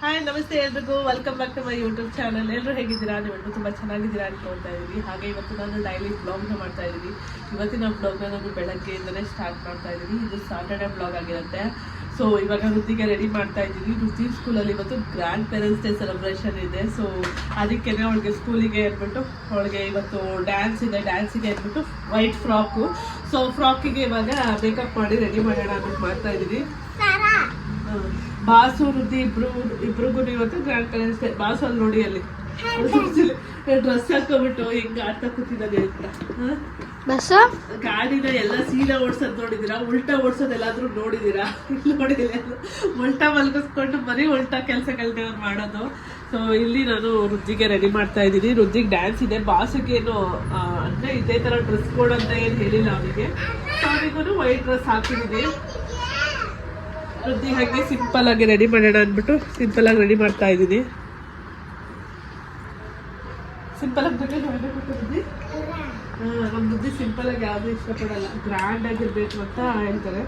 Hi ನಮಸ್ತೆ ಎಲ್ರಿಗೂ. Welcome back to my YouTube channel ಎಲ್ಲರೂ ಹೇಗಿದ್ದೀರಾ? ನೀವೆಲ್ಲರೂ ತುಂಬ ಚೆನ್ನಾಗಿದ್ದೀರಾ ಅನ್ಕೊಳ್ತಾ ಇದ್ದೀವಿ. ಹಾಗೆ ಇವತ್ತು ನಾನು ಡೈಲಿ ಬ್ಲಾಗ್ನ ಮಾಡ್ತಾ ಇದ್ದೀವಿ. ಇವತ್ತಿನ ಬ್ಲಾಗ್ನ ನಾನು ಬೆಳಗ್ಗೆಯಿಂದಲೇ ಸ್ಟಾರ್ಟ್ ಮಾಡ್ತಾ ಇದ್ದೀವಿ. ಇದು ಸಾಟರ್ಡೆ ಬ್ಲಾಗ್ ಆಗಿರುತ್ತೆ. ಸೊ ಇವಾಗ ವೃತ್ತಿಗೆ ರೆಡಿ ಮಾಡ್ತಾ ಇದ್ದೀನಿ ವೃತ್ತಿ ಸ್ಕೂಲಲ್ಲಿ ಇವತ್ತು ಗ್ರ್ಯಾಂಡ್ ಪೇರೆಂಟ್ಸ್ ಡೇ ಸೆಲೆಬ್ರೇಷನ್ ಇದೆ. ಸೊ ಅದಕ್ಕೆ ಅವಳಿಗೆ ಸ್ಕೂಲಿಗೆ ಅಂದ್ಬಿಟ್ಟು ಅವಳಿಗೆ ಇವತ್ತು ಡ್ಯಾನ್ಸ್ ಇದೆ. ಡ್ಯಾನ್ಸಿಗೆ ಅಂದ್ಬಿಟ್ಟು ವೈಟ್ ಫ್ರಾಕು ಸೊ ಫ್ರಾಕಿಗೆ ಇವಾಗ ಮೇಕಪ್ ಮಾಡಿ ರೆಡಿ ಮಾಡೋಣ ಅಂದ್ಬಿಟ್ಟು ಮಾಡ್ತಾ ಇದ್ದೀವಿ. ಬಾಸು ವೃದ್ಧಿ ಇಬ್ರು ಇಬ್ರಿಗೂ ಇವತ್ತು ಗ್ರ್ಯಾಂಡ್ ಪೇರೆಂಟ್ಸ್ ಡೇ ಬಾಸು ಅಲ್ಲಿ ನೋಡಿ ಅಲ್ಲಿ. ಡ್ರೆಸ್ ಹಾಕೋಬಿಟ್ಟು ಹಿಂಗ ಆಡ್ತಾ ಕೂತಿದ್ದಾನೆ ಅಂತ? ಬಸ್ ಗಾಡಿನ ಎಲ್ಲ ಸೀದಾ ಓಡ್ಸೋದ್ ನೋಡಿದಿರಾ ಉಲ್ಟಾ ಓಡ್ಸೋದ್ ಎಲ್ಲಾದ್ರೂ ನೋಡಿದಿರಾ ನೋಡಿದಿಲ್ಲ ಉಲ್ಟಾ ಮಲ್ಗಿಸ್ಕೊಂಡು ಬರೀ ಉಲ್ಟಾ ಕೆಲಸಗಳನ್ನ ಮಾಡೋದು. ಸೊ ಇಲ್ಲಿ ನಾನು ರುದ್ದಿಗೆ ರೆಡಿ ಮಾಡ್ತಾ ಇದ್ದೀನಿ. ವೃದ್ಧಿಗೆ ಡ್ಯಾನ್ಸ್ ಇದೆ. ಬಾಸಿಗೆ ಏನು ಅಂದ್ರೆ ಇದೇ ತರ ಡ್ರೆಸ್ ಕೋಡ್ ಅಂತ ಏನು ಹೇಳಿಲ್ಲ ಅವನಿಗೆ ಸೊ ಅವನಿಗೂ ವೈಟ್ ಡ್ರೆಸ್ ಹಾಕಿದ್ದೀನಿ ವೃದ್ಧಿ ಹಾಗೆ ಸಿಂಪಲ್ ಆಗಿ ರೆಡಿ ಮಾಡೋಣ ಅಂದ್ಬಿಟ್ಟು ಸಿಂಪಲ್ ಆಗಿ ರೆಡಿ ಮಾಡ್ತಾ ಇದ್ದೀನಿ. ಸಿಂಪಲ್ ಆಗಿ ವೃದ್ಧಿ ನಮ್ಮ ಬುದ್ಧಿ ಸಿಂಪಲ್ ಆಗಿ ಯಾವುದು ಇಷ್ಟಪಡಲ್ಲ. ಗ್ರ್ಯಾಂಡ್ ಆಗಿರ್ಬೇಕು ಅಂತ ಹೇಳ್ತಾರೆ.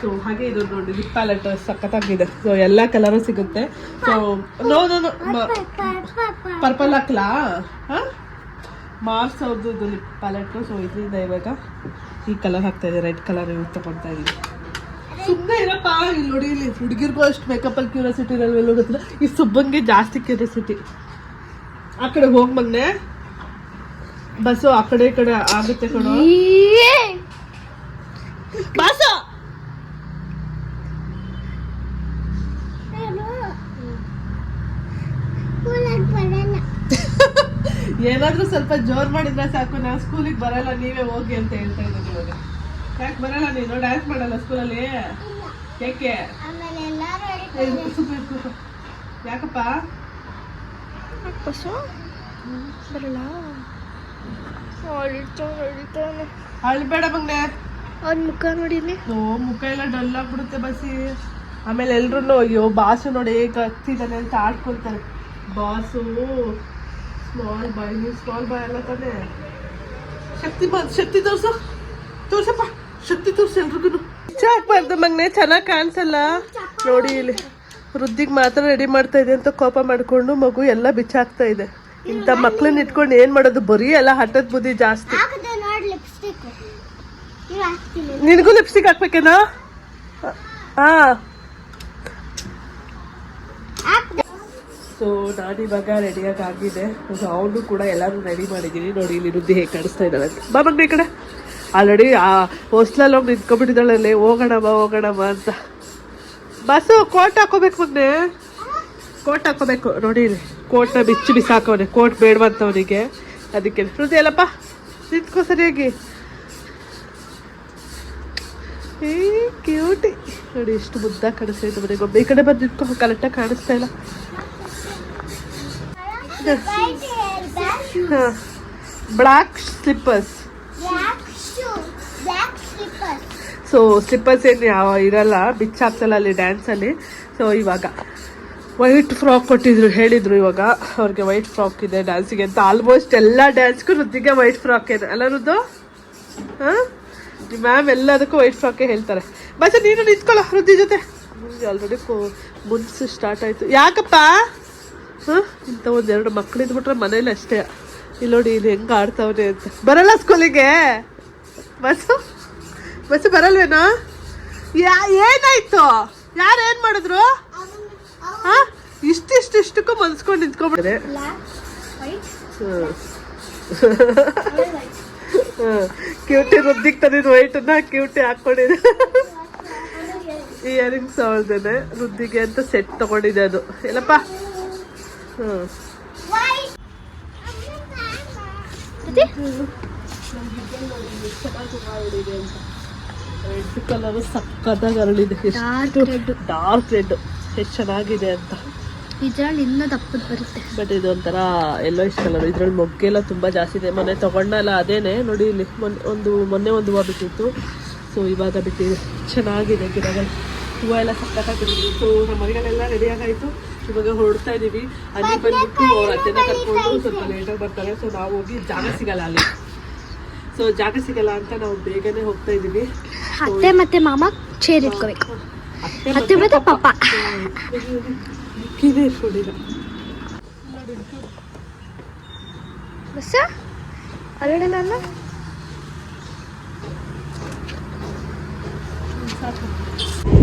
ಸೊ ಹಾಗೆ ಇದು ನೋಡಿ ಲಿಪ್ ಪ್ಯಾಲೆಟ್ ಸಖತ್ತಾಗಿದೆ. ಸೊ ಎಲ್ಲ ಕಲರು ಸಿಗುತ್ತೆ. ಸೊ ನೋ ನೋ ಪರ್ಪಲ್ ಹಾಕ್ಲಾ? ಹಾಂ? ಮಾರ್ಸ್ ಅವ್ರದ್ದು ಲಿಪ್ ಪ್ಯಾಲೆಟ್ ಸೊ ಇದರಿಂದ ಇವಾಗ ಈ ಕಲರ್ ಹಾಕ್ತಾ ಇದೆ ರೆಡ್ ಕಲರ್ ಯೂಸ್ ತಗೊಳ್ತಾ ಇದ್ದೀನಿ. ಸುಮ್ಮನೆ ಇರಪ್ಪ. ಇಲ್ಲಿ ನೋಡಿ ಇಲ್ಲಿ ಹುಡುಗಿರ್ಗೂ ಅಷ್ಟು ಮೇಕಪ್ ಅಲ್ಲಿ ಕ್ಯೂರಿಯಾಸಿಟಿ ಇರಲ್ವೆಲ್ಲ ಗೊತ್ತಿಲ್ಲ. ಈ ಸುಬ್ಬನ್ಗೆ ಜಾಸ್ತಿ ಕ್ಯೂರಿಯಾಸಿಟಿ ಆ ಕಡೆ ಹೋಗಿ ಬಂದೆ ಬಸ್ಸು ಆ ಕಡೆ ಈ ಕಡೆ ಆಗುತ್ತೆ ಕಣೋ. ಬಸ್ಸು ಏನಾದ್ರೂ ಸ್ವಲ್ಪ ಜೋರ್ ಮಾಡಿದ್ರೆ ಸಾಕು. ನಾನು ಸ್ಕೂಲಿಗೆ ಬರಲ್ಲ ನೀವೇ ಹೋಗಿ ಅಂತ ಹೇಳ್ತಾ ಇದ್ದೀನಿ ಇವಾಗ. ಯಾಕೆ ಬರಲ್ಲ ನೀನು? ಡ್ಯಾನ್ಸ್ ಮಾಡಲ್ಲ ಸ್ಕೂಲಲ್ಲಿ ಯಾಕೆ. ಯಾಕಪ್ಪ? ಬಸ್ಸು ಬರಲ್ಲ. ಅಳ್ಬೇಡ ಮಗ್ನೆ. ಅವ್ನ ಮುಖ ನೋಡಿಲಿ ಓ ಮುಖ ಎಲ್ಲ ಡಲ್ ಆಗ್ಬಿಡುತ್ತೆ ಬಸಿ ಆಮೇಲೆ ಎಲ್ರು ಅಯ್ಯೋ ಬಾಸು ನೋಡಿ ಹೇಗೆ ಹತ್ತಿದ್ದಾನೆ ಅಂತ ಆಡ್ಕೊಳ್ತಾರೆ. ಬಾಸು ಸ್ಮಾಲ್ ಬಾಯ್ ನೀವು ಸ್ಮಾಲ್ ಬಾಯ್ ಅಲ್ಲ ತಾನೆ. ಶಕ್ತಿ ಬಾ ಶಕ್ತಿ ತೋರ್ಸು. ತೋರ್ಸಪ್ಪ. ಶಕ್ತಿ ತೋರಿಸಿ ಎಲ್ರಿಗೂ ಚಾಕ್ಬಾರ್ದು ಮಗ್ನೆ ಚೆನ್ನಾಗಿ ಕಾಣಿಸಲ್ಲ? ನೋಡಿ ಇಲ್ಲಿ ವೃದ್ಧಿಗೆ ಮಾತ್ರ ರೆಡಿ ಮಾಡ್ತಾ ಇದೆ ಅಂತ ಕೋಪ ಮಾಡ್ಕೊಂಡು ಮಗು ಎಲ್ಲ ಬಿಚ್ಚಾಕ್ತಾ ಇದೆ. ಇಂಥ ಮಕ್ಳನ್ನ ಇಟ್ಕೊಂಡು ಏನ್ ಮಾಡೋದು? ಬರೀ ಎಲ್ಲ ಹಠದ ಬುದ್ಧಿ ಜಾಸ್ತಿ. ನಿನಗೂ ಲಿಪ್ಸ್ಟಿಕ್ ಹಾಕ್ಬೇಕೇನೋ? ಹಾ. ಸೊ ನಾನಿವಾಗ ರೆಡಿಯಾಗಿ ಆಗಿದೆ. ಅವನು ಕೂಡ ಎಲ್ಲರೂ ರೆಡಿ ಮಾಡಿದ್ದೀನಿ ನೋಡಿ ಇಲ್ಲಿ ವೃದ್ಧಿ ಹೇಗೆ ಕಾಣಿಸ್ತಾ ಇದ್ದಾಳೆ ಬಾ ಬಂದೆ ಈ ಕಡೆ. ಆಲ್ರೆಡಿ ಆ ಹೊಸ್ಲಲ್ಲಿ ಹೋಗಿ ನಿಂತ್ಕೊಂಡ್ಬಿಟ್ಟಿದ್ದಾಳಲ್ಲಿ ಹೋಗೋಣಮ್ಮ ಹೋಗೋಣಮ್ಮ ಅಂತ. ಬಸ್ಸು ಕೋಟ್ ಹಾಕೋಬೇಕು ಮಗ್ನೆ. ಕೋಟ್ ಹಾಕೋಬೇಕು. ನೋಡಿ ಕೋಟ್ನ ಬಿಚ್ಚಿ ಬಿಸಾಕವನೆ ಕೋಟ್ ಬೇಡವಂತವನಿಗೆ. ಅದಕ್ಕೆ ಹೃದಯ ಅಲ್ಲಪ್ಪ ನಿಂತ್ಕೋ ಸರಿಯಾಗಿ. ಏ ಕ್ಯೂಟಿ ನೋಡಿ ಎಷ್ಟು ಮುದ್ದ ಕಾಣಿಸ್ತಾ ಇದೆ ಮನೆಗೆ. ಒಬ್ಬ ಈ ಕಡೆ ಬಂದು ನಿಂತ್ಕೊ ಕರೆಕ್ಟಾಗಿ ಕಾಣಿಸ್ತಾ ಇಲ್ಲ. Block black slippers so slippers ಏನು ಯಾವ ಇರಲ್ಲ ಬಿಚ್ಚಾಗ್ತಲ್ಲ ಅಲ್ಲಿ. ಡ್ಯಾನ್ಸಲ್ಲಿ ಸೊ ಇವಾಗ ವೈಟ್ ಫ್ರಾಕ್ ಕೊಟ್ಟಿದ್ರು, ಹೇಳಿದ್ರು ಇವಾಗ. ಅವ್ರಿಗೆ ವೈಟ್ ಫ್ರಾಕ್ ಇದೆ ಡ್ಯಾನ್ಸಿಗೆ ಅಂತ. ಆಲ್ಮೋಸ್ಟ್ ಎಲ್ಲ ಡ್ಯಾನ್ಸ್ಗೂ ವೃದ್ಧಿಗೆ ವೈಟ್ ಫ್ರಾಕ್ ಇದೆ. ಅಲ್ಲ ರುದ್ದು ಹಾಂ? ಮ್ಯಾಮ್ ಎಲ್ಲದಕ್ಕೂ ವೈಟ್ ಫ್ರಾಕೇ ಹೇಳ್ತಾರೆ. ಬಸ್, ನೀನು ನಿಂತ್ಕೊಳ್ಳೋ ವೃದ್ಧಿ ಜೊತೆ. ಆಲ್ರೆಡಿ ಮುನ್ಸು ಸ್ಟಾರ್ಟ್ ಆಯಿತು. ಯಾಕಪ್ಪ? ಹಾಂ? ಇಂಥ ಒಂದೆರಡು ಮಕ್ಕಳಿದ್ಬಿಟ್ರೆ ಮನೇಲಿ ಅಷ್ಟೇ. ಇಲ್ಲಿ ಇಲ್ಲಿ ಹೆಂಗೆ ಆಡ್ತಾವ್ರೆ ಅಂತ. ಬರಲ್ಲ ಸ್ಕೂಲಿಗೆ ಬಸ್ಸು? ಬಸ್ಸು ಬರಲ್ವೇನೋ? ಯಾ, ಏನಾಯ್ತು? ಯಾರು ಏನು ಮಾಡಿದ್ರು? ಹಾಂ? ಇಷ್ಟಿಷ್ಟು ಇಷ್ಟಕ್ಕೂ ಮನ್ಸ್ಕೊಂಡು ನಿಂತ್ಕೊಂಡ್ಬಿಟ್ರೆ ಕ್ಯೂಟಿ ರುದ್ದಿಗೆ ತಂದಿದ್ದು ವೈಟನ್ನ ಕ್ಯೂಟಿ ಹಾಕ್ಕೊಂಡಿದೆ ಇಯರಿಂಗ್ಸ್ ಅವಳ್ದೇನೆ ರುದ್ದಿಗೆ ಅಂತ ಸೆಟ್ ತಗೊಂಡಿದೆ ಅದು. ಎಲ್ಲಪ್ಪ? ಹ್ಞೂ ರೆಡ್ ಕಲರ್ ಸಕ್ಕತ್ತಾಗಿ ಅರಳಿದೆ. ಡಾರ್ಕ್ ರೆಡ್ ಎಷ್ಟು ಚೆನ್ನಾಗಿದೆ ಅಂತ. ಇದ್ರಲ್ಲಿ ಇನ್ನೂ ದಪ್ಪದ ಬರುತ್ತೆ. ಬಟ್ ಇದು ಒಂಥರ ಎಲ್ಲೋ ಇಷ್ಟ ಕಲರ್ ಇದ್ರಲ್ಲಿ ಮೊಗ್ಗೆಲ್ಲ ತುಂಬ ಜಾಸ್ತಿ ಇದೆ. ಮೊನ್ನೆ ತಗೊಂಡಲ್ಲ ಅದೇನೆ. ನೋಡಿ ಇಲ್ಲಿ ಮೊನ್ನೆ ಒಂದು ಮೊನ್ನೆ ಒಂದು ಹೂವು ಬಿಟ್ಟಿತ್ತು. ಸೊ ಇವಾಗ ಬಿಟ್ಟಿದೆ. ಚೆನ್ನಾಗಿದೆ ಗಿಡಗಳು. ಹೂವು ಎಲ್ಲ ಸಕ್ಕತ್ತಾಗಿದೆ ಸೊ ನಮ್ಮ ಮನೆಗಳೆಲ್ಲ ರೆಡಿ ಆಗಾಯಿತು. ಇವಾಗ ಹೊರಡ್ತಾ ಇದ್ದೀವಿ ಅಲ್ಲಿ ಬಂದ್ಬಿಟ್ಟು ಅವ್ರ ಅತ್ತೆನ ಕರ್ಕೊಂಡು ಸ್ವಲ್ಪ ಲೇಟಾಗಿ ಬರ್ತಾರೆ. ಸೊ ನಾವು ಹೋಗಿ ಜಾಗ ಸಿಗಲ್ಲ ಅಲ್ಲಿ. ಸೊ ಜಾಗ ಸಿಗಲ್ಲ ಅಂತ ನಾವು ಬೇಗನೆ ಹೋಗ್ತಾ ಇದೀವಿ ಅತ್ತೆ ಮತ್ತೆ ಮಾಮ ಚೇರ್ ಇಟ್ಕೋಬೇಕು. ಅತ್ತೆ ಮತ್ತೆ ಪಾಪ. ಅಕ್ಕಿನೇ ಇಟ್ಕೊಂಡಿಲ್ಲ ಬಸ್ಸ? ಅಲ್ಲಡೆ ನಾನು ಅವ್ನು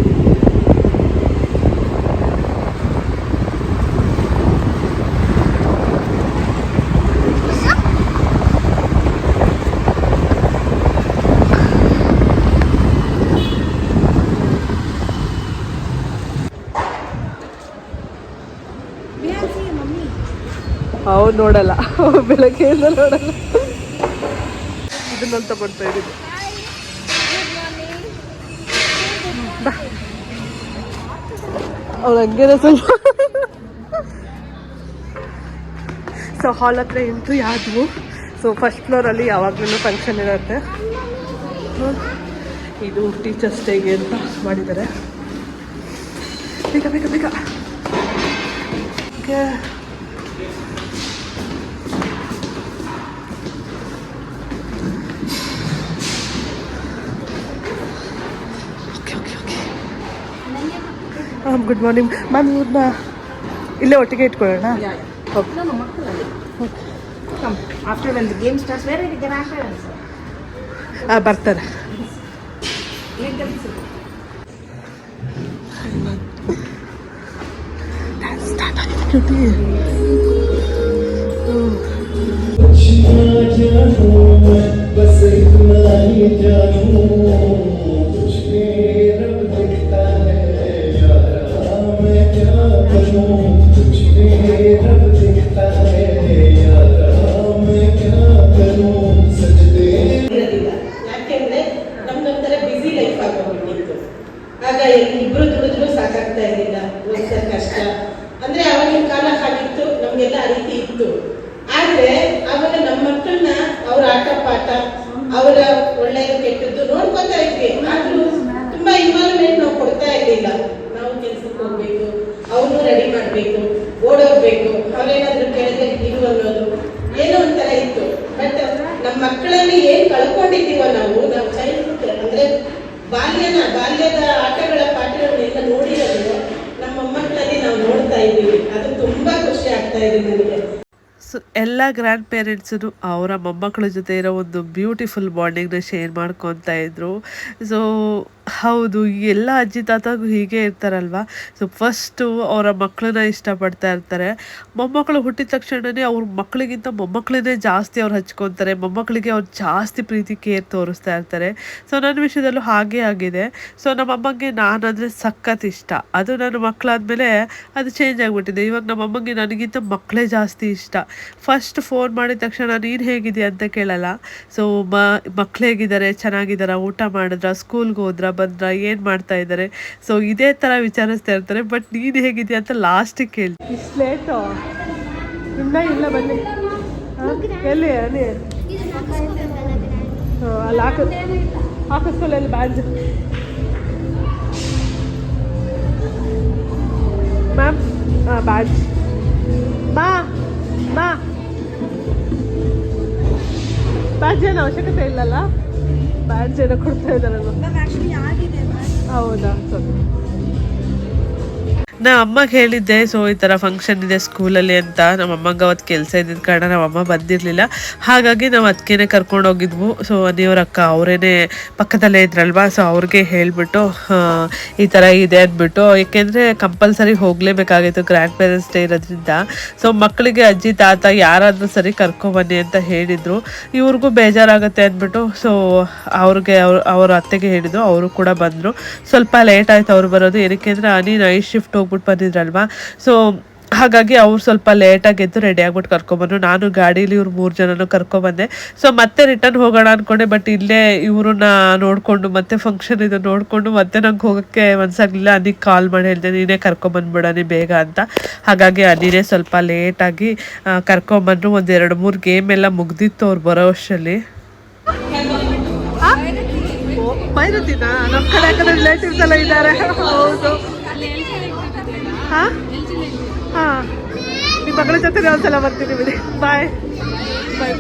ನೋಡಲ್ಲ. ಬೆಳಗ್ಗೆಯಿಂದ ನೋಡಲ್ಲ. ಇದನ್ನಂತ ಮಾಡ್ತಾ ಇದ್ದೀನಿ. ಅವ್ಳು ಹಂಗೇನೆ ಸ್ವಲ್ಪ ಸೊ ಹಾಲ್ ಹತ್ರ ಎಂಟ್ರಿ ಯಾವುದು ಸೊ ಫಸ್ಟ್ ಫ್ಲೋರಲ್ಲಿ ಯಾವಾಗಲೂ ಫಂಕ್ಷನ್ ಇರುತ್ತೆ. ಇದು ಟೀಚರ್ಸ್ ಡೇಗೆ ಅಂತ ಮಾಡಿದ್ದಾರೆ ಗುಡ್ ಮಾರ್ನಿಂಗ್ ಮ್ಯಾಮ್ ಇವ್ರನ್ನ ಇಲ್ಲೇ ಒಟ್ಟಿಗೆ ಇಟ್ಕೊಳ್ಳೋಣ ಓಕೆ No, no, ಮಕ್ಕಳಲ್ಲಿ. ಬಾಲ್ಯದ ಆಟಗಳ ಪಾಠಗಳನ್ನೆಲ್ಲ ನೋಡಿರೋದು ನಮ್ಮ ಮೊಮ್ಮಕ್ಕಳಲ್ಲಿ ನಾವು ನೋಡ್ತಾ ಇದ್ದೀವಿ. ಅದು ತುಂಬಾ ಖುಷಿ ಆಗ್ತಾ ಇದೆ ನನಗೆ. ಸೊ ಎಲ್ಲ ಗ್ರ್ಯಾಂಡ್ ಪೇರೆಂಟ್ಸು ಅವರ ಮೊಮ್ಮಕ್ಕಳ ಜೊತೆ ಇರೋ ಒಂದು ಬ್ಯೂಟಿಫುಲ್ ಬಾಂಡಿಂಗ್ನ ಶೇರ್ ಮಾಡ್ಕೊತಾ ಇದ್ರು. ಸೊ ಹೌದು, ಎಲ್ಲ ಅಜ್ಜಿ ತಾತಗೂ ಹೀಗೆ ಇರ್ತಾರಲ್ವ? ಸೊ ಫಸ್ಟು ಅವರ ಮಕ್ಕಳನ್ನ ಇಷ್ಟಪಡ್ತಾ ಇರ್ತಾರೆ. ಮೊಮ್ಮಕ್ಕಳು ಹುಟ್ಟಿದ ತಕ್ಷಣವೇ ಅವ್ರ ಮಕ್ಕಳಿಗಿಂತ ಮೊಮ್ಮಕ್ಕಳನ್ನೇ ಜಾಸ್ತಿ ಅವ್ರು ಹಚ್ಕೊತಾರೆ. ಮೊಮ್ಮಕ್ಕಳಿಗೆ ಅವ್ರು ಜಾಸ್ತಿ ಪ್ರೀತಿ, ಕೇರ್ ತೋರಿಸ್ತಾ ಇರ್ತಾರೆ. ಸೊ ನನ್ನ ವಿಷಯದಲ್ಲೂ ಹಾಗೇ ಆಗಿದೆ. ಸೊ ನಮ್ಮ ನಾನು ಅಂದರೆ ಸಖತ್ ಇಷ್ಟ. ಅದು ನನ್ನ ಮಕ್ಕಳಾದ್ಮೇಲೆ ಅದು ಚೇಂಜ್ ಆಗಿಬಿಟ್ಟಿದೆ. ಇವಾಗ ನಮ್ಮ ಅಮ್ಮಂಗೆ ನನಗಿಂತ ಮಕ್ಕಳೇ ಜಾಸ್ತಿ ಇಷ್ಟ. ಫಸ್ಟ್ ಫೋನ್ ಮಾಡಿದ ತಕ್ಷಣ ನೀನು ಹೇಗಿದೆ ಅಂತ ಕೇಳಲ್ಲ. ಸೊ ಮಕ್ಕಳು ಹೇಗಿದ್ದಾರೆ? ಚೆನ್ನಾಗಿದ್ದಾರಾ? ಊಟ ಮಾಡಿದ್ರ? ಸ್ಕೂಲ್ಗೆ ಹೋದ್ರ? ಬಂದ್ರ ಏನು ಮಾಡ್ತಾ ಇದ್ದಾರೆ? ಸೊ ಇದೇ ಥರ ವಿಚಾರಿಸ್ತಾ ಇರ್ತಾರೆ ಬಟ್ ನೀನು ಹೇಗಿದೆಯಾ ಅಂತ ಲಾಸ್ಟಿಗೆ ಕೇಳಿ. ಇಷ್ಟು ಲೇಟು ಇಲ್ಲ, ಬನ್ನಿ. ಎಲ್ಲಿ ಹಾಕಿಸ್ಕೋಬೇಕಲ್ಲ ಅಲ್ಲಿ ಹಾಕ. ಹಾಕಿಸ್ಕೊಳ್ಳಿ ಅಲ್ಲಿ ಬ್ಯಾಜ್ ಮ್ಯಾಮ್ ಹಾಂ ಬ್ಯಾಜ್ ಬಾ ಬಾ. ಬ್ಯಾಜ್ ಏನು ಅವಶ್ಯಕತೆ ಇಲ್ಲಲ್ಲ? ಬ್ಯಾಡ್ಜ್ ಏನೋ ಕೊಡ್ತಾ ಇದ್ದಾರೆ ಹೌದಾ? ಸರಿ. ನಾ ಅಮ್ಮಗೆ ಹೇಳಿದ್ದೆ, ಸೊ, ಈ ಥರ ಫಂಕ್ಷನ್ ಇದೆ ಸ್ಕೂಲಲ್ಲಿ ಅಂತ. ನಮ್ಮ ಅಮ್ಮಂಗೆ ಅವತ್ತು ಕೆಲಸ ಇದ್ದಿದ್ದ ಕಾರಣ ನಮ್ಮ ಅಮ್ಮ ಬಂದಿರಲಿಲ್ಲ. ಹಾಗಾಗಿ ನಾವು ಅದಕ್ಕೇನೆ ಕರ್ಕೊಂಡು ಹೋಗಿದ್ವು. ಸೊ ಅನಿಯವ್ರ ಅಕ್ಕ ಅವರೇನೆ ಪಕ್ಕದಲ್ಲೇ ಇದ್ರಲ್ವಾ? ಸೊ, ಅವ್ರಿಗೆ ಹೇಳಿಬಿಟ್ಟು ಈ ಥರ ಇದೆ ಅಂದ್ಬಿಟ್ಟು. ಏಕೆಂದರೆ ಕಂಪಲ್ಸರಿ ಹೋಗಲೇಬೇಕಾಗಿತ್ತು ಗ್ರ್ಯಾಂಡ್ ಪೇರೆಂಟ್ಸ್ ಡೇ ಇರೋದ್ರಿಂದ. ಸೊ, ಮಕ್ಕಳಿಗೆ ಅಜ್ಜಿ, ತಾತ ಯಾರಾದರೂ ಸರಿ ಕರ್ಕೊಬನ್ನಿ ಅಂತ ಹೇಳಿದರು. ಇವ್ರಿಗೂ ಬೇಜಾರಾಗುತ್ತೆ ಅಂದ್ಬಿಟ್ಟು, ಸೊ, ಅವ್ರಿಗೆ ಅವ್ರ ಅವ್ರ ಅತ್ತೆಗೆ ಹೇಳಿದ್ರು. ಅವರು ಕೂಡ ಬಂದರು. ಸ್ವಲ್ಪ ಲೇಟ್ ಆಯ್ತು ಅವ್ರು ಬರೋದು. ಏನಕ್ಕೆ ಅಂದರೆ, ಅನಿ ನೈಟ್ ಶಿಫ್ಟ್ ಹೋಗ್ಬಿಟ್ಟು ಬಂದಿದ್ರಲ್ವಾ? ಸೊ ಹಾಗಾಗಿ ಅವ್ರು ಸ್ವಲ್ಪ ಲೇಟಾಗಿ ಎದ್ದು ರೆಡಿ ಆಗ್ಬಿಟ್ಟು ಕರ್ಕೊಂಬಂದ್ರು. ನಾನು ಗಾಡೀಲಿ ಇವ್ರು ಮೂರು ಜನನು ಕರ್ಕೊಂಬಂದೆ. ಸೊ ಮತ್ತೆ ರಿಟರ್ನ್ ಹೋಗೋಣ ಅನ್ಕೊಂಡೆ ಬಟ್ ಇಲ್ಲೇ ಇವ್ರನ್ನ ನೋಡಿಕೊಂಡು, ಮತ್ತೆ ಫಂಕ್ಷನ್ ಇದು ನೋಡಿಕೊಂಡು, ಮತ್ತೆ ನಂಗೆ ಹೋಗೋಕ್ಕೆ ಮನ್ಸಾಗಲಿಲ್ಲ ಅದಕ್ಕೆ ಕಾಲ್ ಮಾಡಿ ಹೇಳಿದೆ, ನೀನೇ ಕರ್ಕೊಂಬಂದ್ಬಿಡನಿ ಬೇಗ ಅಂತ. ಹಾಗಾಗಿ ಅನಿನೇ ಸ್ವಲ್ಪ ಲೇಟಾಗಿ ಕರ್ಕೊಂಬಂದ್ರು. ಒಂದು ಎರಡು ಮೂರು ಗೇಮ್ ಎಲ್ಲ ಮುಗ್ದಿತ್ತು ಅವ್ರು ಬರೋ ವರ್ಷಲ್ಲಿ. ಹೌದು. ಹಾಂ ಹಾಂ ನಿಮ್ಮ ಮಗಳ ಜೊತೆ ಒಂದ್ಸಲ ಬರ್ತೀನಿ ಬಿಡಿ ಬಾಯ್ ಬಾಯ್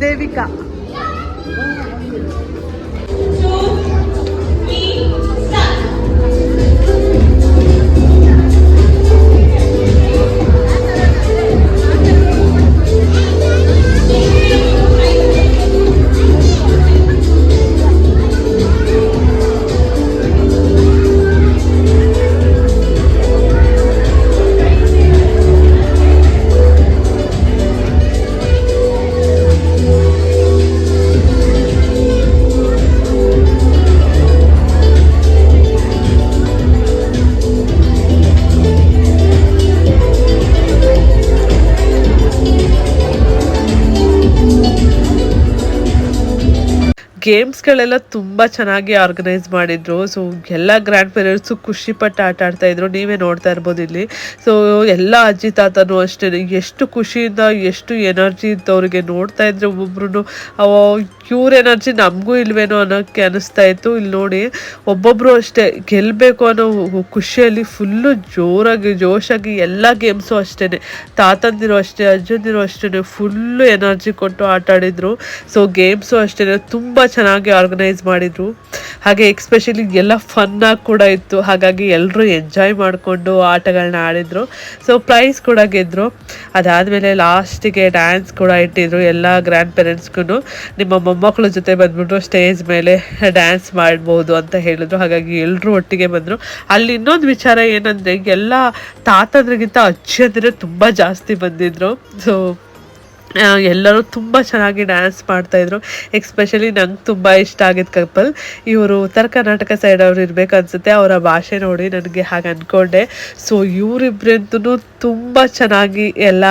ದೇವಿಕಾ ಗೇಮ್ಸ್ಗಳೆಲ್ಲ ತುಂಬ ಚೆನ್ನಾಗಿ ಆರ್ಗನೈಸ್ ಮಾಡಿದ್ರು. ಸೊ ಎಲ್ಲ ಗ್ರ್ಯಾಂಡ್ ಪೇರೆಂಟ್ಸು ಖುಷಿಪಟ್ಟು ಆಟ ಆಡ್ತಾ ಇದ್ರು. ನೀವೇ ನೋಡ್ತಾ ಇರ್ಬೋದು ಇಲ್ಲಿ. ಸೊ ಎಲ್ಲ ಅಜ್ಜಿ ತಾತನೂ ಅಷ್ಟೇ. ಎಷ್ಟು ಖುಷಿಯಿಂದ, ಎಷ್ಟು ಎನರ್ಜಿ ಇತ್ತು ಅವರಿಗೆ ನೋಡ್ತಾ ಇದ್ರೆ ಒಬ್ಬೊಬ್ರು ಇವ್ರ ಎನರ್ಜಿ ನಮಗೂ ಇಲ್ವೇನೋ ಅನ್ನೋಕ್ಕೆ ಅನಿಸ್ತಾ ಇತ್ತು. ಇಲ್ಲಿ ನೋಡಿ ಒಬ್ಬೊಬ್ಬರು ಅಷ್ಟೇ ಗೆಲ್ಲಬೇಕು ಅನ್ನೋ ಖುಷಿಯಲ್ಲಿ ಫುಲ್ಲು ಜೋರಾಗಿ, ಜೋಶಾಗಿ ಎಲ್ಲ ಗೇಮ್ಸು ಅಷ್ಟೇ ತಾತಂದಿರು ಅಷ್ಟೇ, ಅಜ್ಜಂದಿರು ಅಷ್ಟೇ ಫುಲ್ಲು ಎನರ್ಜಿ ಕೊಟ್ಟು ಆಟ ಆಡಿದರು ಸೊ ಗೇಮ್ಸು ಅಷ್ಟೇ ತುಂಬ ಚೆನ್ನಾಗಿ ಆರ್ಗನೈಸ್ ಮಾಡಿದ್ರು. ಹಾಗೆ ಎಕ್ಸ್ಪೆಷಲಿ ಎಲ್ಲ ಫನ್ನಾಗಿ ಕೂಡ ಇತ್ತು. ಹಾಗಾಗಿ ಎಲ್ಲರೂ ಎಂಜಾಯ್ ಮಾಡಿಕೊಂಡು ಆಟಗಳನ್ನ ಆಡಿದರು. ಸೊ ಪ್ರೈಸ್ ಕೂಡ ಗೆದ್ದರು ಅದಾದಮೇಲೆ ಲಾಸ್ಟಿಗೆ ಡ್ಯಾನ್ಸ್ ಕೂಡ ಇಟ್ಟಿದ್ರು ಎಲ್ಲ ಗ್ರ್ಯಾಂಡ್ ಪೇರೆಂಟ್ಸ್ಗೂ ನಿಮ್ಮ ಮೊಮ್ಮಕ್ಕಳ ಜೊತೆ ಬಂದ್ಬಿಟ್ಟು ಸ್ಟೇಜ್ ಮೇಲೆ ಡ್ಯಾನ್ಸ್ ಮಾಡ್ಬೋದು ಅಂತ ಹೇಳಿದ್ರು. ಹಾಗಾಗಿ ಎಲ್ಲರೂ ಒಟ್ಟಿಗೆ ಬಂದರು. ಅಲ್ಲಿ ಇನ್ನೊಂದು ವಿಚಾರ ಏನಂದರೆ, ಎಲ್ಲ ತಾತಂದ್ರಿಗಿಂತ ಅಜ್ಜಿಯಂದ್ರೆ ತುಂಬ ಜಾಸ್ತಿ ಬಂದಿದ್ರು. ಸೊ ಎಲ್ಲರೂ ತುಂಬ ಚೆನ್ನಾಗಿ ಡ್ಯಾನ್ಸ್ ಮಾಡ್ತಾಯಿದ್ರು ಎಕ್ಸ್ಪೆಷಲಿ ನಂಗೆ ತುಂಬ ಇಷ್ಟ ಆಗಿದ್ದ ಕಪಲ್ ಇವರು ಉತ್ತರ ಕರ್ನಾಟಕ ಸೈಡ್ ಅವ್ರು ಇರಬೇಕು ಅನಿಸುತ್ತೆ. ಅವರ ಭಾಷೆ ನೋಡಿ ನನಗೆ ಹಾಗೆ ಅಂದ್ಕೊಂಡೆ ಸೊ ಇವರಿಬ್ಬರಂತೂ ತುಂಬ ಚೆನ್ನಾಗಿ ಎಲ್ಲ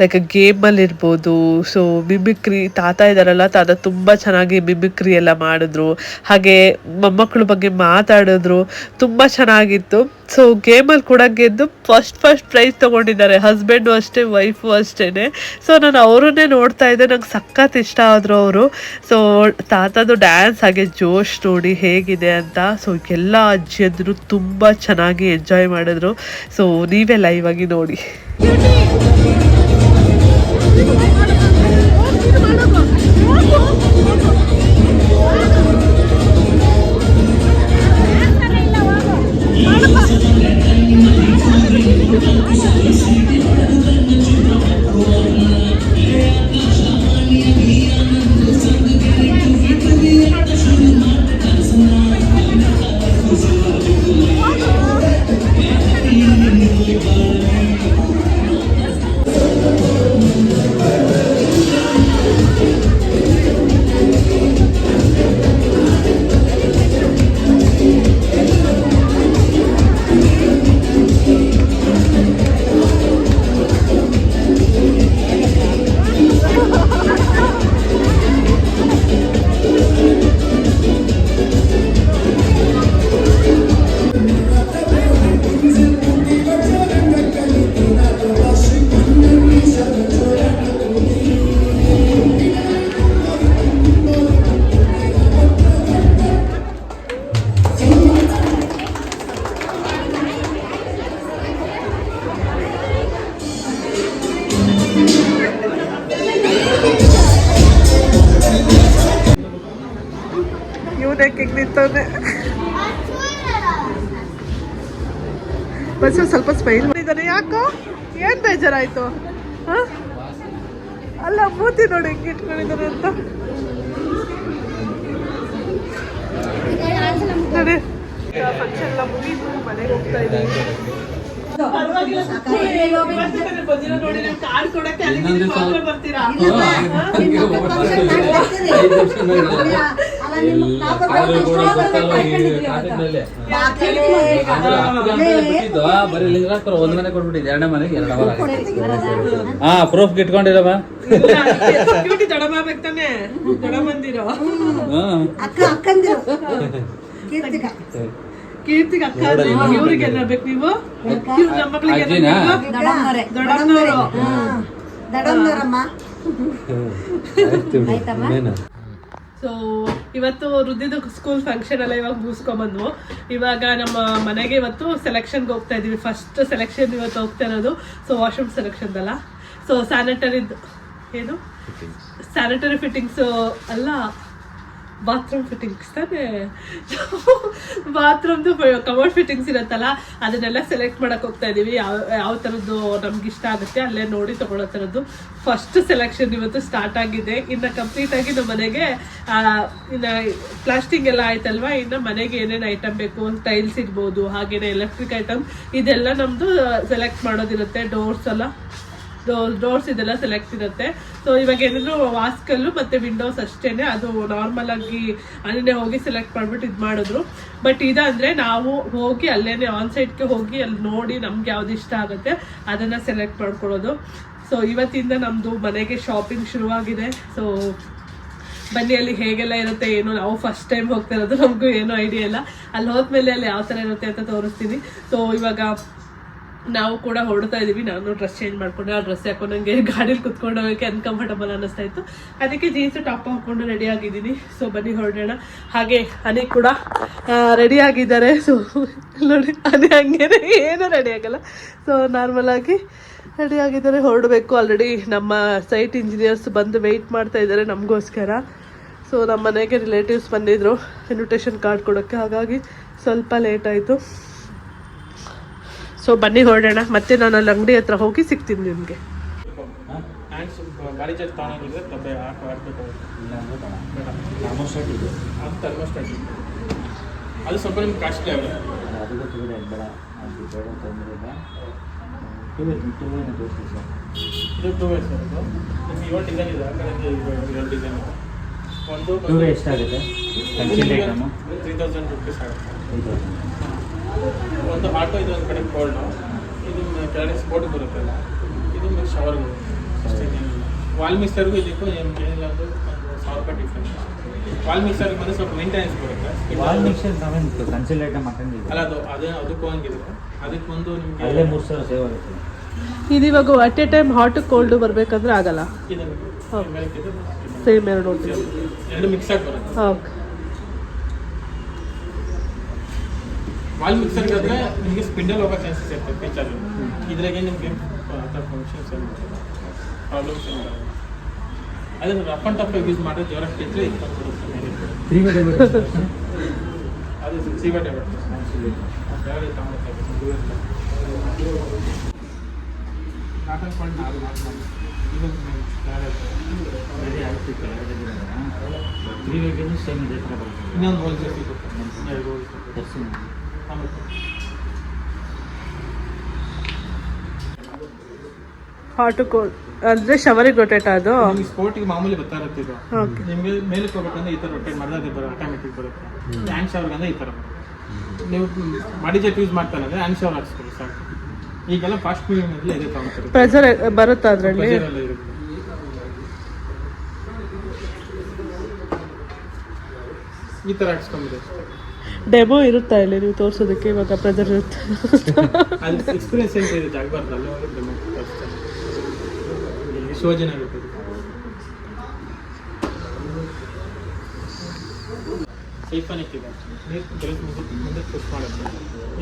ಲೈಕ್ ಗೇಮಲ್ಲಿ ಇರ್ಬೋದು. ಸೊ ಮಿಮಿಕ್ರಿ ತಾತ ಇದ್ದಾರಲ್ಲ ತಾತ ತುಂಬ ಚೆನ್ನಾಗಿ ಮಿಮಿಕ್ರಿ ಎಲ್ಲ ಮಾಡಿದ್ರು. ಹಾಗೆ ಮೊಮ್ಮಕ್ಕಳ ಬಗ್ಗೆ ಮಾತಾಡಿದ್ರು. ತುಂಬ ಚೆನ್ನಾಗಿತ್ತು. ಸೊ ಗೇಮಲ್ಲಿ ಕೂಡ ಗೆದ್ದು ಫಸ್ಟ್ ಫಸ್ಟ್ ಪ್ರೈಸ್ ತೊಗೊಂಡಿದ್ದಾರೆ. ಹಸ್ಬೆಂಡು ಅಷ್ಟೇ ವೈಫು ಅಷ್ಟೇ ಸೊ ನಾನು ಅವರನ್ನೇ ನೋಡ್ತಾ ಇದ್ದೆ. ನಂಗೆ ಸಖತ್ ಇಷ್ಟ ಆದರು ಅವರು. ಸೊ ತಾತದು ಡ್ಯಾನ್ಸ್ ಹಾಗೆ ಜೋಶ್ ನೋಡಿ ಹೇಗಿದೆ ಅಂತ. ಸೊ ಎಲ್ಲ ಅಜ್ಜಿಯಂದ್ರು ತುಂಬ ಚೆನ್ನಾಗಿ ಎಂಜಾಯ್ ಮಾಡಿದ್ರು. ಸೊ ನೀವೇ ಲೈವ್ ಆಗಿ ನೋಡಿ. Deus, não ಸ್ವಲ್ಪ ಸ್ಮೈಲ್ ಮಾಡಿದ್ದಾರೆ ಯಾಕೋ? ಏನ್ ಬೇಜಾರಾಯ್ತು? ಹಾಂ? ಅಲ್ಲ ಮೂತಿ ನೋಡಿ ಇಟ್ಕೊಂಡಿದ್ದಾರೆ ಅಂತ. ನೋಡಿ. ಫಂಕ್ಷನ್ ಎಲ್ಲ ಮುಗೀತು ಮನೆಗೆ ಹೋಗ್ತಾ ಇದ್ದೀವಿ ನೋಡಿ ನೀವು ಕಾರ್ಡ್ ಕೊಡಕ್ಕೆ ಅಲ್ಲಿ ಮಾತ್ರ ಬರ್ತೀರಾ? ಬರೀ ಲಿಂಗರಾಜ್ ಒಂದ್ ಮನೆ ಕೊಟ್ಬಿಟ್ಟಿದ್ದೆ. ಎರಡನೇ ಮನೆಗೆ ಎರಡು ಅವರ್ ಹಾ ಪ್ರೂಫ್ ಇಟ್ಕೊಂಡಿರಮ್ಮ ಕೀರ್ತಿಗೆ. ಅಕ್ಕ ಇವ್ರಿಗೆ ನೀವು? ಇವ್ರ್ ನಮ್ಮ ಮಕ್ಳಿಗೆ ದೊಡ್ಡಮ್ಮನವರಮ್ಮ ಸೊ ಇವತ್ತು ರುದ್ದಿದ್ದು ಸ್ಕೂಲ್ ಫಂಕ್ಷನ್ ಎಲ್ಲ ಇವಾಗ ಮುಗಿಸ್ಕೊಂಬಂದ್ವು. ಇವಾಗ ನಮ್ಮ ಮನೆಗೆ ಇವತ್ತು ಸೆಲೆಕ್ಷನ್ಗೆ ಹೋಗ್ತಾ ಇದೀವಿ. ಫಸ್ಟ್ ಸೆಲೆಕ್ಷನ್ ಇವತ್ತು ಹೋಗ್ತಾ ಇರೋದು. ಸೊ ವಾಶ್ರೂಮ್ ಸೆಲೆಕ್ಷನ್ ಅಲ್ಲ ಸೊ ಸ್ಯಾನಿಟರಿದು ಏನು? ಸ್ಯಾನಿಟರಿ ಫಿಟ್ಟಿಂಗ್ಸ್ ಅಲ್ಲ. ಬಾತ್ರೂಮ್ ಫಿಟ್ಟಿಂಗ್ಸ್ ತಾನೇ? ಬಾತ್ರೂಮ್ದು ಕವರ್ ಫಿಟ್ಟಿಂಗ್ಸ್ ಇರುತ್ತಲ್ಲ, ಅದನ್ನೆಲ್ಲ ಸೆಲೆಕ್ಟ್ ಮಾಡಕ್ ಹೋಗ್ತಾ ಇದೀವಿ. ಯಾವ ಯಾವ ಥರದ್ದು ನಮ್ಗೆ ಇಷ್ಟ ಆಗುತ್ತೆ ಅಲ್ಲೇ ನೋಡಿ ತಗೊಳ್ಳೋ ಥರದ್ದು ಫಸ್ಟ್ ಸೆಲೆಕ್ಷನ್ ಇವತ್ತು ಸ್ಟಾರ್ಟ್ ಆಗಿದೆ. ಇನ್ನು ಕಂಪ್ಲೀಟ್ ಆಗಿ ನಮ್ಮ ಮನೆಗೆ ಇನ್ನ ಪ್ಲಾಸ್ಟಿಕ್ ಎಲ್ಲ ಆಯ್ತಲ್ವಾ? ಇನ್ನು ಮನೆಗೆ ಏನೇನು ಐಟಮ್ ಬೇಕು? ಟೈಲ್ಸ್ ಇರ್ಬೋದು, ಹಾಗೇನೆ ಎಲೆಕ್ಟ್ರಿಕ್ ಐಟಮ್ ಇದೆಲ್ಲ ನಮ್ಮದು ಸೆಲೆಕ್ಟ್ ಮಾಡೋದಿರುತ್ತೆ. ಡೋರ್ಸ್ ಎಲ್ಲ ಡೋರ್ಸ್ ಇದೆಲ್ಲ ಸೆಲೆಕ್ಟ್ ಇರುತ್ತೆ. ಸೊ ಇವಾಗ ಏನಾದ್ರು ವಾಸ್ಕಲ್ಲು ಮತ್ತೆ ವಿಂಡೋಸ್ ಅಷ್ಟೇನೆ. ಅದು ನಾರ್ಮಲ್ ಆಗಿ ಅಲ್ಲೇ ಹೋಗಿ ಸೆಲೆಕ್ಟ್ ಮಾಡ್ಬಿಟ್ಟು ಇದು ಮಾಡಿದ್ರು. ಬಟ್ ಇದಂದ್ರೆ ನಾವು ಹೋಗಿ ಅಲ್ಲೇನೆ ಆನ್ ಸೈಟ್ಗೆ ಹೋಗಿ ಅಲ್ಲಿ ನೋಡಿ ನಮ್ಗೆ ಯಾವ್ದು ಇಷ್ಟ ಆಗುತ್ತೆ, ಅದನ್ನ ಸೆಲೆಕ್ಟ್ ಮಾಡ್ಕೊಳ್ಳೋದು. ಸೊ ಇವತ್ತಿಂದ ನಮ್ದು ಮನೆಗೆ ಶಾಪಿಂಗ್ ಶುರುವಾಗಿದೆ. ಸೊ ಬನ್ನಿ, ಅಲ್ಲಿ ಹೇಗೆಲ್ಲ ಇರುತ್ತೆ, ಏನು, ನಾವು ಫಸ್ಟ್ ಟೈಮ್ ಹೋಗ್ತಾ ಇರೋದು, ನಮಗೂ ಏನೂ ಐಡಿಯಾ ಇಲ್ಲ. ಅಲ್ಲಿ ಹೋದ್ಮೇಲೆ ಅಲ್ಲಿ ಯಾವ ಥರ ಇರುತ್ತೆ ಅಂತ ತೋರಿಸ್ತೀನಿ. ಸೊ ಇವಾಗ ನಾವು ಕೂಡ ಹೊರಡ್ತಾ ಇದೀವಿ. ನಾನು ಡ್ರೆಸ್ ಚೇಂಜ್ ಮಾಡ್ಕೊಂಡೆ. ಆ ಡ್ರೆಸ್ ಹಾಕೊಂಡು ನನಗೆ ಗಾಡೀಲಿ ಕುತ್ಕೊಂಡು ಹೋಗೋಕ್ಕೆ ಅನ್ಕಂಫರ್ಟಬಲ್ ಅನ್ನಿಸ್ತಾ ಇತ್ತು ಅದಕ್ಕೆ ಜೀನ್ಸ್ ಟಾಪ್ ಹಾಕೊಂಡು ರೆಡಿ ಆಗಿದ್ದೀನಿ. ಸೊ ಬನ್ನಿ, ಹೊರಡೋಣ. ಹಾಗೆ ಅನಿ ಕೂಡ ರೆಡಿ ಆಗಿದ್ದಾರೆ. ಸೊ ನೋಡಿ ಅದೇ ಹಂಗೇನೆ. ಏನು ರೆಡಿ ಆಗಲ್ಲ. ಸೊ ನಾರ್ಮಲ್ ಆಗಿ ರೆಡಿ ಆಗಿದ್ದಾರೆ. ಹೊರಡಬೇಕು ಆಲ್ರೆಡಿ ನಮ್ಮ ಸೈಟ್ ಇಂಜಿನಿಯರ್ಸ್ ಬಂದು ವೆಯ್ಟ್ ಮಾಡ್ತಾ ಇದ್ದಾರೆ ನಮಗೋಸ್ಕರ. ಸೊ ನಮ್ಮ ಮನೆಗೆ ರಿಲೇಟಿವ್ಸ್ ಬಂದಿದ್ರು. ಇನ್ವಿಟೇಷನ್ ಕಾರ್ಡ್ ಕೊಡೋಕ್ಕೆ. ಹಾಗಾಗಿ ಸ್ವಲ್ಪ ಲೇಟ್ ಆಯಿತು. ಸೊ ಬನ್ನಿ ಹೊರಡೋಣ ಮತ್ತೆ ನಾನು ಅಲ್ಲಿ ಅಂಗಡಿ ಹತ್ರ ಹೋಗಿ ಸಿಗ್ತೀನಿ ನಿಮಗೆ ಅದು ಸ್ವಲ್ಪ ನಿಮ್ಗೆ ಕಾಸ್ಟ್ಲಿ ಆಗುತ್ತೆ ಅದು ಗೊತ್ತು ಬಿಡಿ ಅದು ಬೇಡ ಅದು ಬೇಡ ತೊಂದರೆ ಇಲ್ಲ ಟೂ ವೇ ಟೂ ವೇನ ತೋರಿಸಿ ಸರ್ ಇದು ಟೂ ಏಳು ಡಿಸೈನ್ ಆ ಕಡೆ ಎರಡು ಒಂದು ಟೂ ಎಷ್ಟಾಗುತ್ತೆ ತ್ರೀ ತೌಸಂಡ್ ರುಪೀಸ್ ಆಗುತ್ತೆ ಇದು ಒಂದು ಆಟೋ ಇದು ಒಂದು ಕಡೆ ಕೋಲ್ಡು ಇದು ಕೆಳಗಡೆ ಸ್ಪೋರ್ಟ್ ಬರುತ್ತಲ್ಲ ಇದು ಶವರ್ ವಾಲ್ ಮಿಕ್ಸರ್ಗೂ ಇದಕ್ಕೂ ಏನು ಏನಿಲ್ಲ ಅಂದ್ರೆ ಒಂದು ಸಾವಿರ ರೂಪಾಯಿ ಡಿಫ್ರೆನ್ಸ್ ವಾಲ್ ಮಿಕ್ಸರ್ಗೆ ಬಂದು ಸ್ವಲ್ಪ ಮೇಂಟೆನೆನ್ಸ್ ಬರುತ್ತೆ. ವಾಲ್ ಮಿಕ್ಸರ್ ನಾವೇನು ಕನ್ಸಿಲ್ ಐಟಮ್ ಹಾಕೊಂಡಿದ್ದೀವಿ ಅಲ್ಲ ಅದು ಅದು ಅದಕ್ಕೂ ಹಂಗಿದೆ. ಅದಕ್ಕೆ ಒಂದು ಅಲ್ಲೇ ನಿಮಗೆ ಮೂರು ಸಾವಿರ ಸೇವ್ ಆಗುತ್ತೆ. ಇದು ಇವಾಗ at a time hot cold ಬರಬೇಕಂದ್ರೆ ಆಗಲ್ಲ. ಸೇಮ್ ಎರಡು ಎರಡು ಮಿಕ್ಸ್ ಆಗಿ ಬರುತ್ತೆ. ಓಕೆ ವಾಲ್ ಮಿಕ್ಸರ್ಗೆ ಆದರೆ ನಿಮಗೆ ಸ್ಪಿಂಡಲ್ ಹೋಗೋ ಚಾನ್ಸಸ್ ಇರ್ತದೆ ಪಿಚ್ಚರ್ ಇದ್ರಾಗೆ ನಿಮಗೆ ಫಂಕ್ಷನ್ಸ್ ಪ್ರಾಬ್ಲಮ್ಸ್ ಅದನ್ನು ರಫ್ ಅಂಡ್ ಟಫ್ ಯೂಸ್ ಮಾಡಿದ್ರೆ ಜ್ವರ ವೇ ಅದು ಸಿ ಬಟ್ಟೆ ಬರ್ತದೆ ಕೆಳಗಡೆ ತಗೊಂಡು ನಾಟ್ ಅನ್ಕೊಂಡು ನಾವು ನಾಟ್ ಮಾಡಿ ಇದು ಕೆಳಗಡೆ ರೆಡಿ ಆಗುತ್ತೆ ಕೆಳಗಡೆ ತ್ರೀ ವೇಗೇನು ಸೇಮ್ ಇದೇ ಬರುತ್ತೆ ಇನ್ನೊಂದು ಹೋಲ್ ಜೊತೆ ಎರಡು ಅಂದ್ರೆ ಶವರಿಗೆ ರೊಟೇಟ್ ಅದು ನಿಮ್ಗೆ ಸ್ಪೋರ್ಟಿಗೆ ಮಾಮೂಲಿ ಬರ್ತಾ ಇರುತ್ತೆ ಇದು. ಓಕೆ ನಿಮಗೆ ಮೇಲಕ್ಕೆ ಹೋಗ್ಬೇಕಂದ್ರೆ ಈ ಥರ ರೊಟೇಟ್ ಮಾಡಿದ್ರೆ ಅದು ಬರೋ ಆಟೋಮೆಟಿಕ್ ಬರುತ್ತೆ. ಹ್ಯಾಂಡ್ ಶವರ್ಗೆ ಅಂದ್ರೆ ಈ ಥರ ಬರುತ್ತೆ ನೀವು ಬಾಡಿ ಜೆಟ್ ಯೂಸ್ ಮಾಡ್ತಾರೆ ಅಂದ್ರೆ ಹ್ಯಾಂಡ್ ಶವರ್ ಹಾಕ್ಸ್ಕೊಳ್ಳಿ ಸಾಕು. ಈಗೆಲ್ಲ ಫಾಸ್ಟ್ ಮೀಡಿಯಮ್ನಲ್ಲಿ ಇದೇ ತಗೊಳ್ತಾರೆ ಪ್ರೆಸರ್ ಬರುತ್ತಾ ಅದರಲ್ಲಿ? ಈ ಥರ ಹಾಕ್ಸ್ಕೊಂಬಿಡಿ ಡೆಮೋ ಇರುತ್ತಾ ಇಲ್ಲಿ ನೀವು ತೋರಿಸೋದಕ್ಕೆ? ಇವಾಗ ಬ್ರದರ್ ಇರುತ್ತೆ? ಎಕ್ಸ್ಪೀರಿಯನ್ಸ್ ಅಂತ ಇರುತ್ತೆ? ಆಗಬಾರ್ದು ಅಲ್ಲೇ ಹೋಗಿ ಡೆಮೋ ತೋರಿಸ್ತಾರೆ. ಎಷ್ಟೋ ಜನ ಇರುತ್ತೆ ಸೈಫಾನಿಕ್ ಇದೆ. ನೀರು ಕೆಲಸ ಮುಂದೆ ಮುಂದೆ ಪುಷ್ ಮಾಡುತ್ತೆ.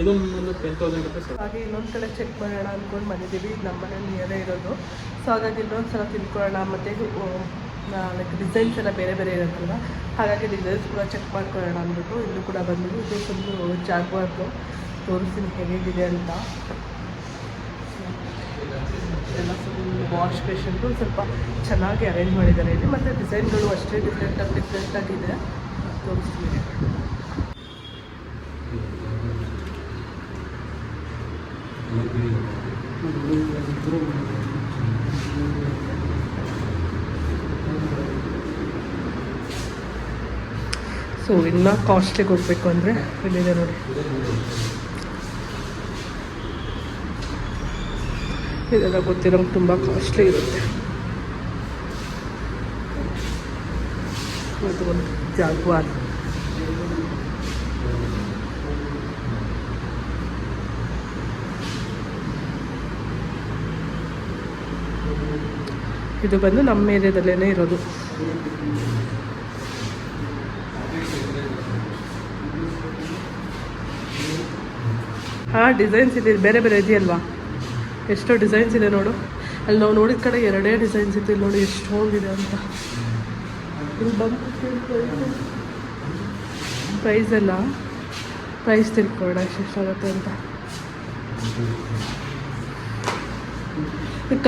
ಇದು ಒಂದು ಟೆನ್ ತೌಸಂಡ್ ರುಪೀಸ್ ಹಾಗೆ ಇನ್ನೊಂದು ಕಡೆ ಚೆಕ್ ಮಾಡೋಣ ಅಂದ್ಕೊಂಡು ಬಂದಿದ್ದೀವಿ. ನಮ್ಮ ಮನೆ ನಿಯರೇ ಇರೋದು. ಸೊ ಹಾಗಾಗಿ ಇನ್ನೊಂದು ಸಲ ತಿಳ್ಕೊಳ್ಳೋಣ. ಮತ್ತು ಲೈಕ್ ಡಿಸೈನ್ಸ್ ಎಲ್ಲ ಬೇರೆ ಬೇರೆ ಇರುತ್ತಲ್ಲ ಹಾಗಾಗಿ ಡಿಸೈನ್ಸ್ ಕೂಡ ಚೆಕ್ ಮಾಡ್ಕೊಳ್ಳೋಣ ಅಂದ್ಬಿಟ್ಟು ಇಲ್ಲೂ ಕೂಡ ಬಂದ್ಬಿಟ್ಟು ಇದು ಫುಲ್ಲು ಜಾಗ್ವಾರ್ದು ತೋರಿಸ್ತೀನಿ ಹೇಗಿದೆ ಅಂತ. ಎಲ್ಲ ಫುಲ್ ವಾಶ್ ಬೇಷನ್ದು ಸ್ವಲ್ಪ ಚೆನ್ನಾಗಿ ಅರೇಂಜ್ ಮಾಡಿದ್ದಾರೆ ಇಲ್ಲಿ. ಮತ್ತು ಡಿಸೈನ್ಗಳು ಅಷ್ಟೇ ಡಿಫ್ರೆಂಟಾಗಿ ಡಿಫ್ರೆಂಟಾಗಿದೆ ತೋರಿಸ್ತೀನಿ. ಸೊ ಇನ್ನೂ ಕಾಸ್ಟ್ಲಿ ಕೊಡಬೇಕು ಅಂದರೆ ಇಲ್ಲಿದೆ ನೋಡಿ. ಇದೆಲ್ಲ ಗೊತ್ತಿರೋಂಗೆ ತುಂಬ ಕಾಸ್ಟ್ಲಿ ಇರುತ್ತೆ. ಇದು ಒಂದು ಜಾಗ್ವಾರ್. ಇದು ಬಂದು ನಮ್ಮ ಏರಿಯಾದಲ್ಲೇ ಇರೋದು. ಹಾಂ ಡಿಸೈನ್ಸ್ ಇದೆ ಬೇರೆ ಬೇರೆ ಇದೆಯಲ್ವಾ ಎಷ್ಟೋ ಡಿಸೈನ್ಸ್ ಇದೆ ನೋಡು. ಅಲ್ಲಿ ನಾವು ನೋಡಿದ ಕಡೆ ಎರಡೇ ಡಿಸೈನ್ಸ್ ಇದೆ ಇಲ್ಲಿ ನೋಡಿ ಎಷ್ಟೊಂದಿದೆ ಅಂತ. ಇಲ್ಲಿ ಬಂದು ಪ್ರೈಸ್ ಎಲ್ಲ ಪ್ರೈಸ್ ತಿಳ್ಕೊಳ್ಳೋಣ ಎಷ್ಟೆಷ್ಟಾಗುತ್ತೆ ಅಂತ.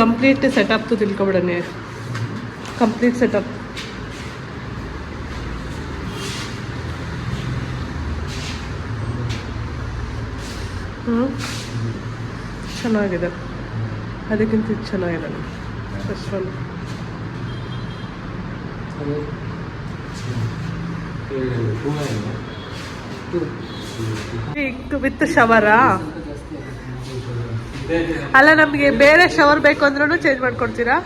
ಕಂಪ್ಲೀಟ್ ಸೆಟಪ್ದು ತಿಳ್ಕೊಬಿಡನೆ. ಕಂಪ್ಲೀಟ್ ಸೆಟಪ್ ಚೆನ್ನಾಗಿದೆ. ಅದಕ್ಕಿಂತ ಇದು ಚೆನ್ನಾಗಿದೆ ಫಸ್ಟ್ ಒನ್ ವಿತ್ ಶವರಾ ಅಲ್ಲ, ನಮಗೆ ಬೇರೆ ಶವರ್ ಬೇಕು ಅಂದ್ರೂ ಚೇಂಜ್ ಮಾಡ್ಕೊಡ್ತೀರಾ?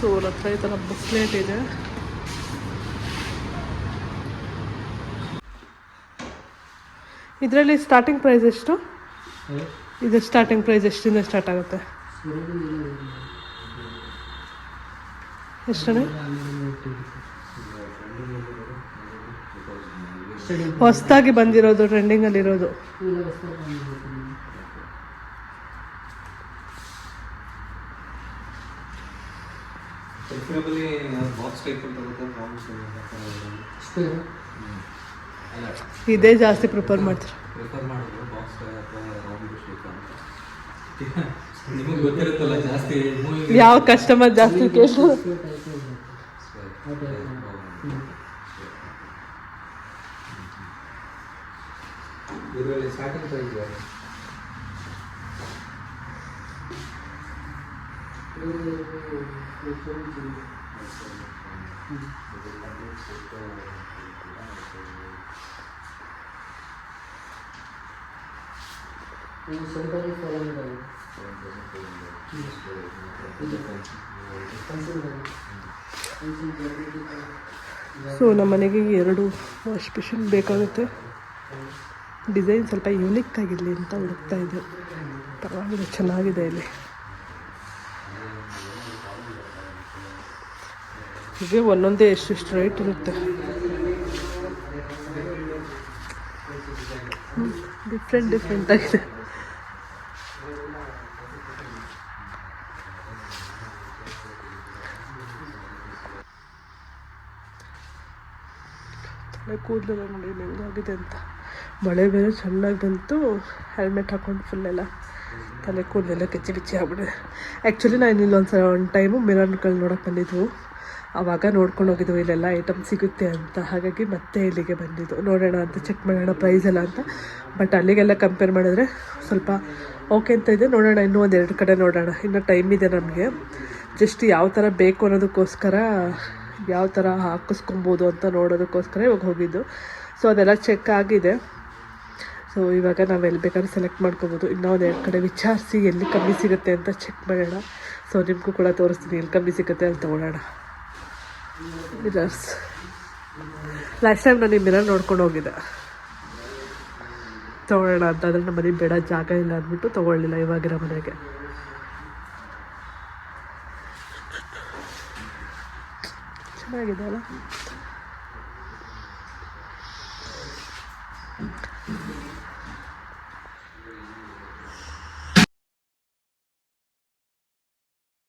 ಈ ಶವರ್ ಸೊ ಅವ್ರ ಹತ್ರ ಈ ಥರ ಬುಕ್ಲೆಟ್ ಇದೆ. ಇದರಲ್ಲಿ ಸ್ಟಾರ್ಟಿಂಗ್ ಪ್ರೈಸ್ ಎಷ್ಟು? ಇದು ಸ್ಟಾರ್ಟಿಂಗ್ ಪ್ರೈಸ್ ಎಷ್ಟಿಂದ ಸ್ಟಾರ್ಟ್ ಆಗುತ್ತೆ? ಎಷ್ಟು ಹೊಸದಾಗಿ ಬಂದಿರೋದು ಟ್ರೆಂಡಿಂಗಲ್ಲಿರೋದು ಪ್ರಿಫರಬಲಿ ಬಾಕ್ಸ್ ಟೈಪ್ ಅಂತ ಬರುತ್ತೆ ಬಾಕ್ಸ್ ಇದೇ ಜಾಸ್ತಿ ಪ್ರಿಪೇರ್ ಮಾಡ್ತಾರೆ? ಪ್ರಿಫರ್ ಮಾಡಿದ್ರು ಬಾಕ್ಸ್ ಅಥವಾ ರೌಂಡ್ ಶೇಪ್ ಅಂತ. ನಿಮಗೆ ಗೊತ್ತಿರುತ್ತಲ್ಲ ಜಾಸ್ತಿ ಯಾವ ಕಸ್ಟಮರ್ ಜಾಸ್ತಿ ಕೇಳ್ತಾರೆ? ಇದರಲ್ಲಿ ಸ್ಟಾರ್ಟಿಂಗ್ ಪ್ರೈಸ್ ಸೊ ನಮ್ಮ ಮನೆಗೆ ಎರಡು ವಾಶ್ ಮಿಷಿನ್ ಬೇಕಾಗುತ್ತೆ. ಡಿಸೈನ್ ಸ್ವಲ್ಪ ಯೂನಿಕ್ ಆಗಿರಲಿ ಅಂತ ಹುಡುಕ್ತಾ ಇದೆ ಪರವಾಗಿಲ್ಲ, ಚೆನ್ನಾಗಿದೆ ಇಲ್ಲಿ. ಹೀಗೆ ಒಂದೊಂದೇ ಎಷ್ಟು ರೇಟ್ ಇರುತ್ತೆ. ಡಿಫ್ರೆಂಟ್ ಡಿಫ್ರೆಂಟ್ ಆಗಿದೆ. ತಲೆ ಕೂದಲು ನೋಡಿ ಹೆಂಗಾಗಿದೆ ಅಂತ. ಮಳೆ ಬೇರೆ ಚೆನ್ನಾಗಿ ಬಂತು ಹೆಲ್ಮೆಟ್ ಹಾಕೊಂಡು ಫುಲ್ಲೆಲ್ಲ ತಲೆ ಕೂದಲೆಲ್ಲ ಕೆಚ್ಚಿ ಬಿಚ್ಚಿ ಆಗ್ಬಿಟ್ಟಿದೆ. ಆ್ಯಕ್ಚುಲಿ ನಾನು ಇಲ್ಲೊಂದ್ಸಲ ಒಂದು ಟೈಮು ಮಿರರ್ಗಳು ನೋಡೋಕೆ ಬಂದಿದ್ವು ಆವಾಗ ನೋಡ್ಕೊಂಡು ಹೋಗಿದ್ವು, ಇಲ್ಲೆಲ್ಲ ಐಟಮ್ ಸಿಗುತ್ತೆ ಅಂತ. ಹಾಗಾಗಿ ಮತ್ತೆ ಇಲ್ಲಿಗೆ ಬಂದಿದ್ದು. ನೋಡೋಣ ಅಂತ ಚೆಕ್ ಮಾಡೋಣ ಪ್ರೈಸ್ ಎಲ್ಲ ಅಂತ. ಬಟ್ ಅಲ್ಲಿಗೆಲ್ಲ ಕಂಪೇರ್ ಮಾಡಿದ್ರೆ ಸ್ವಲ್ಪ ಓಕೆ ಅಂತ ಇದೆ. ನೋಡೋಣ, ಇನ್ನೂ ಒಂದು ಎರಡು ಕಡೆ ನೋಡೋಣ. ಇನ್ನೂ ಟೈಮ್ ಇದೆ ನಮಗೆ. ಜಸ್ಟ್ ಯಾವ ಥರ ಬೇಕು ಅನ್ನೋದಕ್ಕೋಸ್ಕರ, ಯಾವ ಥರ ಹಾಕಿಸ್ಕೊಬೋದು ಅಂತ ನೋಡೋದಕ್ಕೋಸ್ಕರ ಇವಾಗ ಹೋಗಿದ್ದು. ಸೊ ಅದೆಲ್ಲ ಚೆಕ್ ಆಗಿದೆ. ಸೊ ಇವಾಗ ನಾವು ಎಲ್ಲಿ ಬೇಕಾದ್ರೂ ಸೆಲೆಕ್ಟ್ ಮಾಡ್ಕೋಬೋದು. ಇನ್ನೂ ಒಂದು ಎರಡು ಕಡೆ ವಿಚಾರಿಸಿ ಎಲ್ಲಿ ಕಮ್ಮಿ ಸಿಗುತ್ತೆ ಅಂತ ಚೆಕ್ ಮಾಡೋಣ. ಸೊ ನಿಮಗೂ ಕೂಡ ತೋರಿಸ್ತೀನಿ, ಎಲ್ಲಿ ಕಮ್ಮಿ ಸಿಗುತ್ತೆ ಅಲ್ಲಿ ತೊಗೊಳೋಣ ಮಿರರ್ಸ್ ಲಾಸ್ಟ್ ಟೈಮ್ ನಾನು ಈ ಮಿರರ್ ನೋಡ್ಕೊಂಡು ಹೋಗಿದ್ದೆ. ತೊಗೊಳ್ಳೋಣ ಅಂತ. ಆದರೆ ನಮ್ಮ ಮನೆಗೆ ಬೇಡ, ಜಾಗ ಇಲ್ಲ ಅಂದ್ಬಿಟ್ಟು ತೊಗೊಳ್ಳಿಲ್ಲ ಇವಾಗಿರೋ ಮನೆಗೆ. ಚೆನ್ನಾಗಿದೆ ಅಲ್ಲ?